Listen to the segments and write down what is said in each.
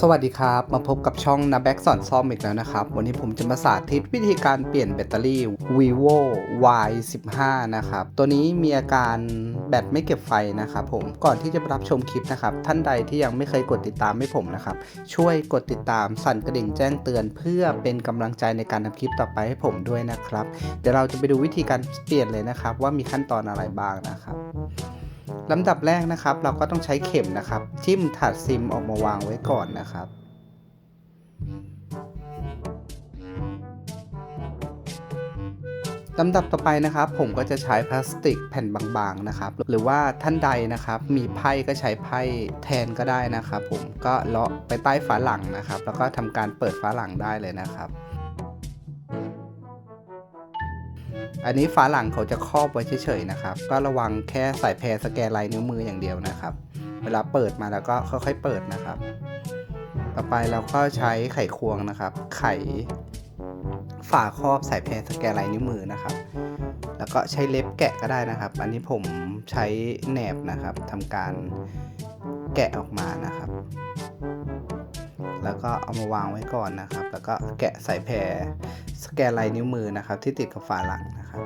สวัสดีครับ มาพบกับช่องนาแบ็กสอนซ่อมอีกแล้วนะครับ วันนี้ผมจะมาสาธิตวิธีการเปลี่ยนแบตเตอรี่ vivo y 1 5นะครับ ตัวนี้มีอาการแบตไม่เก็บไฟนะครับผมก่อนที่จะรับชมคลิปนะครับ ท่านใดที่ยังไม่เคยกดติดตามให้ผมนะครับ ช่วยกดติดตามสั่นกระดิ่งแจ้งเตือน เพื่อเป็นกำลังใจในการทำคลิปต่อไปให้ผมด้วยนะครับ เดี๋ยวเราจะไปดูวิธีการเปลี่ยนเลยนะครับ ว่ามีขั้นตอนอะไรบ้างนะครับ ลำดับแรกนะครับ เราก็ต้องใช้เข็มนะครับ จิ้มถาดซิมออกมาวางไว้ก่อนนะครับ ลำดับต่อไปนะครับ ผมก็จะใช้พลาสติกแผ่นบางๆนะครับ หรือว่าท่านใดนะครับ มีไพ่ก็ใช้ไพ่แทนก็ได้นะครับ ผมก็เลาะไปใต้ฝาหลังนะครับ แล้วก็ทำการเปิดฝาหลังได้เลยนะครับ อันนี้ฝาหลังเขาจะครอบไว้เฉยๆนะครับ ก็ระวังแค่สายแพรสแกนลายนิ้วมืออย่างเดียวนะครับ เวลาเปิดมาแล้วก็ค่อยๆเปิดนะครับ ต่อไปเราก็ใช้ไขควงนะครับ ไขฝาครอบสายแพรสแกนลายนิ้วมือนะครับ แล้วก็ใช้เล็บแกะก็ได้นะครับ อันนี้ผมใช้แหนบนะครับทำการแกะออกมานะครับ แล้วก็เอามาวางไว้ก่อนนะครับ แล้วก็แกะสายแพร สแกนลายนิ้วมือนะครับ ที่ติดกับฝาหลังนะครับ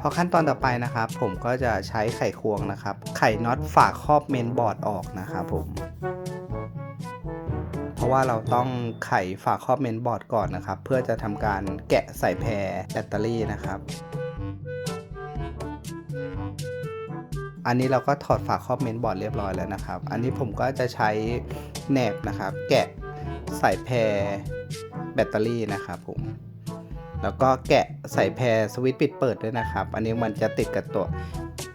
พอขั้นตอนต่อไปนะครับ ผมก็จะใช้ไขควงนะครับ ไขน็อตฝาครอบเมนบอร์ดออกนะครับผม เพราะว่าเราต้องไขฝาครอบเมนบอร์ดก่อนนะครับ เพื่อจะทำการแกะใส่แพรแบตเตอรี่นะครับอันนี้เราก็ถอดฝาครอบเมนบอร์ดเรียบร้อยแล้วนะครับ อันนี้ผมก็จะใช้แหนบนะครับ แกะใส่แพร แบตเตอรี่นะครับผมแล้วก็แกะใส่แพรสวิตช์ปิดเปิดด้วยนะครับ อันนี้มันจะติดกับตัว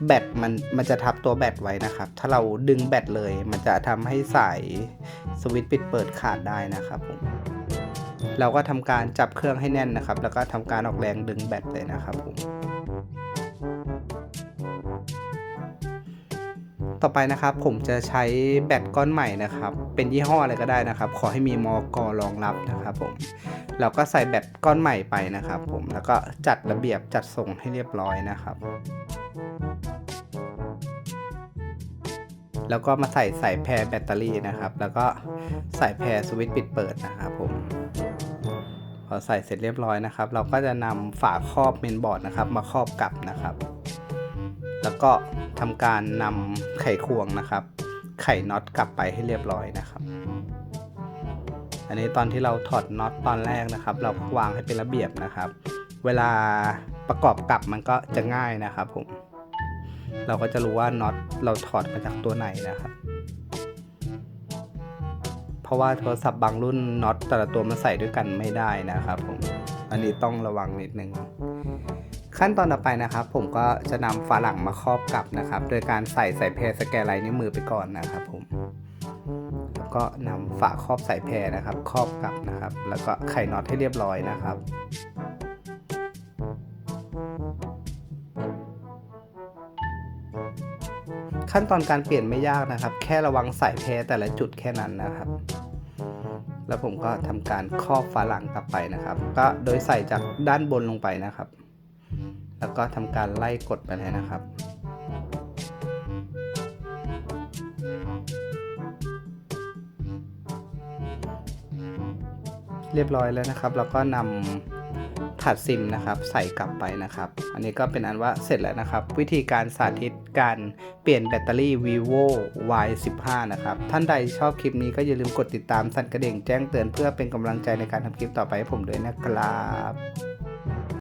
แบตมันมันจะทับตัวแบตไว้นะครับ ถ้าเราดึงแบตเลย มันจะทำให้สายสวิตช์ปิดเปิดขาดได้นะครับผมเราก็ทำการจับเครื่องให้แน่นนะครับ แล้วก็ทำการออกแรงดึงแบตเลยนะครับผม ต่อไปนะครับผมจะใช้แบตก้อนใหม่นะครับ เป็นยี่ห้ออะไรก็ได้นะครับ ขอให้มีมอกรองรับนะครับผมเราก็ใส่แบตก้อนใหม่ไปนะครับ ผมแล้วก็จัดระเบียบจัดส่งให้เรียบร้อยนะครับ แล้วก็มาใส่สายแพรแบตเตอรี่นะครับ แล้วก็ใส่แพรสวิตช์ปิดเปิดนะครับผมพอใส่เสร็จเรียบร้อยนะครับ เราก็จะนำฝาครอบเมนบอร์ดนะครับ มาครอบกลับนะครับ แล้วก็ทำการนำไขควงนะครับ ไขน็อตกลับไปให้เรียบร้อยนะครับ อันนี้ตอนที่เราถอดน็อตตอนแรกนะครับ เราวางให้เป็นระเบียบนะครับ เวลาประกอบกลับมันก็จะง่ายนะครับผมเราก็จะรู้ว่าน็อตเราถอดมาจากตัวไหนนะครับ เพราะว่าโทรศัพท์บางรุ่นน็อตแต่ละตัวมันใส่ด้วยกันไม่ได้นะครับผม อันนี้ต้องระวังนิดนึง ขั้นตอนต่อไปนะครับ ผมก็จะนำฝาหลังมาครอบกลับนะครับ โดยการใส่สายแพรสแกนลายนิ้วมือไปก่อนนะครับผมแล้วก็นำฝาครอบสายแพรนะครับ ครอบกลับนะครับ แล้วก็ไขน็อตให้เรียบร้อยนะครับขั้นตอนการเปลี่ยนไม่ยากนะครับ แค่ระวังสายแพรแต่ละจุดแค่นั้นนะครับ แล้วผมก็ทำการครอบฝาหลังกลับไปนะครับ ก็โดยใส่จากด้านบนลงไปนะครับ แล้วก็ทำการไล่กดไปเลยนะครับ เรียบร้อยแล้วนะครับ แล้วก็นำถาดซิมนะครับ ใส่กลับไปนะครับ อันนี้ก็เป็นอันว่าเสร็จแล้วนะครับ วิธีการสาธิตการเปลี่ยนแบตเตอรี่ vivo y 1 5นะครับ ท่านใดชอบคลิปนี้ก็อย่าลืมกดติดตามสั่นกระดิ่งแจ้งเตือนเพื่อเป็นกำลังใจในการทำคลิปต่อไปให้ผมด้วยนะครับ